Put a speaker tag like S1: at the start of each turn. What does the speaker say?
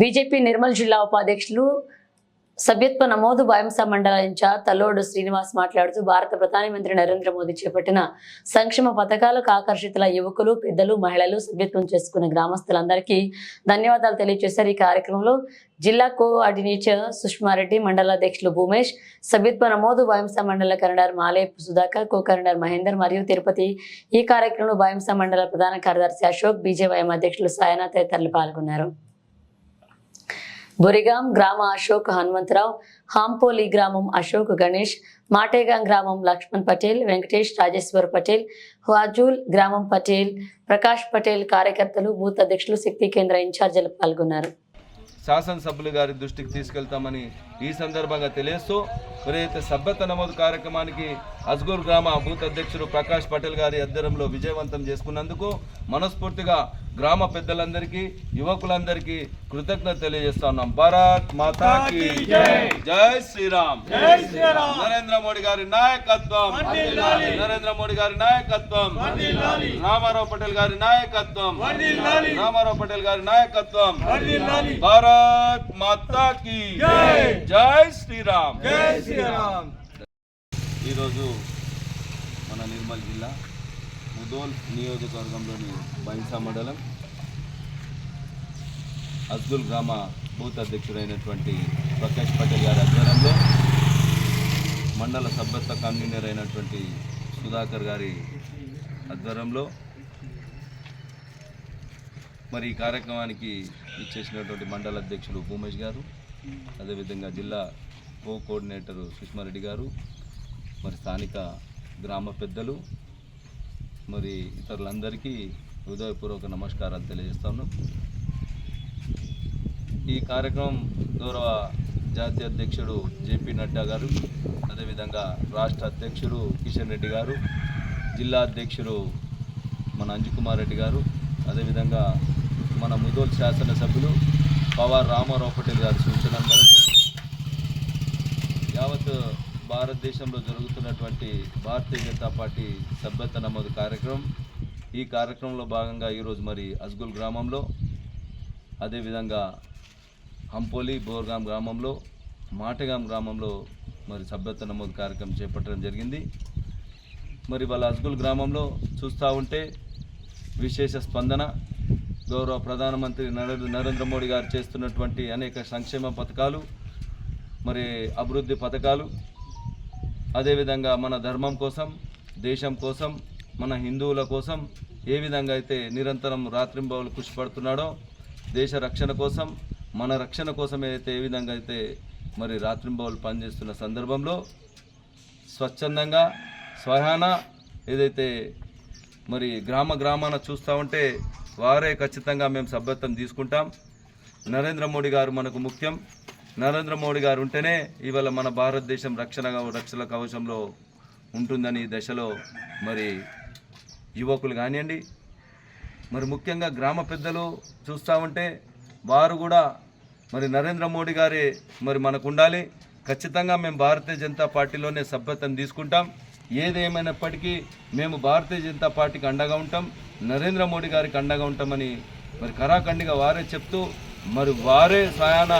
S1: BJP Nirmal జిల్లా ఉపాధ్యక్షులు సభ్యత్వ నమోదు బాయంస మండల ఇన్ఛార్జ్ తల్లోడు శ్రీనివాస్ మాట్లాడుతూ భారత ప్రధాని మంత్రి నరేంద్ర మోదీ చేపట్టిన సంక్షేమ పథకాలకు ఆకర్షితుల యువకులు పెద్దలు మహిళలు సభ్యత్వం చేసుకున్న గ్రామస్తులందరికీ ధన్యవాదాలు తెలియజేశారు. ఈ కార్యక్రమంలో జిల్లా కోఆర్డినేటర్ సుష్మారెడ్డి మండలాధ్యక్షులు భూమేష్ సభ్యత్వ నమోదు బాయంస మండల కరణార్ మాలేపు సుధాకర్ కో కరణార్ మహేందర్ మరియు తిరుపతి ఈ కార్యక్రమంలో బాయంస మండల ప్రధాన కార్యదర్శి అశోక్ బీజేవైఎం అధ్యక్షులు సాయన తదితరులు పాల్గొన్నారు. బొరిగాం గ్రామ అశోక్ హనుమంతరావు హాంపోలి గ్రామం అశోక్ గణేష్ మాటేగాం గ్రామం లక్ష్మణ్ పటేల్ వెంకటేష్ రాజేశ్వర్ పటేల్ హువాజూల్ గ్రామం పటేల్ ప్రకాష్ పటేల్ కార్యకర్తలు బూత్ అధ్యక్షులు శక్తి కేంద్ర ఇన్ఛార్జీలు పాల్గొన్నారు.
S2: శాసనసభ్యులు గారి దృష్టికి తీసుకెళ్తామని ఈ సందర్భంగా తెలియస్తూ మరైతే సభ్యత నమోదు కార్యక్రమానికి అజ్గూర్ గ్రామ బూత్ అధ్యక్షుడు ప్రకాష్ పటేల్ గారి అధ్వర్యంలో విజయవంతం చేసుకున్నందుకు మనస్ఫూర్తిగా గ్రామ పెద్దలందరికీ యువకులందరికీ కృతజ్ఞత తెలియజేస్తా ఉన్నాం. భారత్ మాతాకి జై. శ్రీరామ్. నరేంద్ర మోడీ గారి నాయకత్వం. నరేంద్ర మోడీ గారి నాయకత్వం. రామారావు పటేల్ గారి నాయకత్వం. రామారావు పటేల్ గారి నాయకత్వం. భారత్ మాతా జై శ్రీరామ్. జై శ్రీరామ్. ఈరోజు మన నిర్మల్ జిల్లా ముదోల్ నియోజకవర్గంలోని బైన్సా మండలం అబ్దుల్ గ్రామ బూత్ అధ్యక్షుడైనటువంటి ప్రకాష్ పటేల్ గారి ఆధ్వర్యంలో మండల సభ్యత్వ కన్వీనర్ అయినటువంటి సుధాకర్ గారి ఆధ్వర్యంలో మరి ఈ కార్యక్రమానికి ఇచ్చేసినటువంటి మండల అధ్యక్షులు భూమేష్ గారు అదేవిధంగా జిల్లా కో కోఆర్డినేటరు సుష్మారెడ్డి గారు మరి స్థానిక గ్రామ పెద్దలు మరి ఇతరులందరికీ హృదయపూర్వక నమస్కారాలు తెలియజేస్తాను. ఈ కార్యక్రమం గౌరవ జాతీయ అధ్యక్షుడు జేపీ నడ్డా గారు అదేవిధంగా రాష్ట్ర అధ్యక్షుడు కిషన్ రెడ్డి గారు జిల్లా అధ్యక్షుడు మన అంజుకుమార్ రెడ్డి గారు అదేవిధంగా మన ముదోల్ శాసనసభ్యులు పవార్ రామారావు పటేల్ గారి సూచన మేరకు యావత్ భారతదేశంలో జరుగుతున్నటువంటి భారతీయ జనతా పార్టీ సభ్యత నమోదు కార్యక్రమం. ఈ కార్యక్రమంలో భాగంగా ఈరోజు మరి అజ్గుల్ గ్రామంలో అదేవిధంగా హంపోలి బోర్గాం గ్రామంలో మాటగాం గ్రామంలో మరి సభ్యత్వ నమోదు కార్యక్రమం చేపట్టడం జరిగింది. మరి వాళ్ళ అజ్గుల్ గ్రామంలో చూస్తూ ఉంటే విశేష స్పందన గౌరవ ప్రధానమంత్రి నరేంద్ర మోడీ గారు చేస్తున్నటువంటి అనేక సంక్షేమ పథకాలు మరి అభివృద్ధి పథకాలు అదేవిధంగా మన ధర్మం కోసం దేశం కోసం మన హిందువుల కోసం ఏ విధంగా అయితే నిరంతరం రాత్రింబవులు కృషి పడుతున్నాడో దేశ రక్షణ కోసం మన రక్షణ కోసం ఏదైతే ఏ విధంగా అయితే మరి రాత్రింబవులు పనిచేస్తున్న సందర్భంలో స్వచ్ఛందంగా స్వయాన ఏదైతే మరి గ్రామ గ్రామాన చూస్తూ ఉంటే వారే ఖచ్చితంగా మేము సభ్యత్వం తీసుకుంటాం. నరేంద్ర మోడీ గారు మనకు ముఖ్యం. నరేంద్ర మోడీ గారు ఉంటేనే ఇవాళ మన భారతదేశం రక్షణ రక్షణ కవచంలో ఉంటుందని ఈ దశలో మరి యువకులు కానివ్వండి మరి ముఖ్యంగా గ్రామ పెద్దలు చూస్తూ ఉంటే వారు కూడా మరి నరేంద్ర మోడీ గారే మరి మనకు ఉండాలి ఖచ్చితంగా మేము భారతీయ జనతా పార్టీలోనే సభ్యతను తీసుకుంటాం. ఏదేమైనప్పటికీ మేము భారతీయ జనతా పార్టీకి అండగా ఉంటాం. నరేంద్ర మోడీ గారికి అండగా ఉంటామని మరి కరాఖండిగా వారే చెప్తూ మరి వారే స్వయాన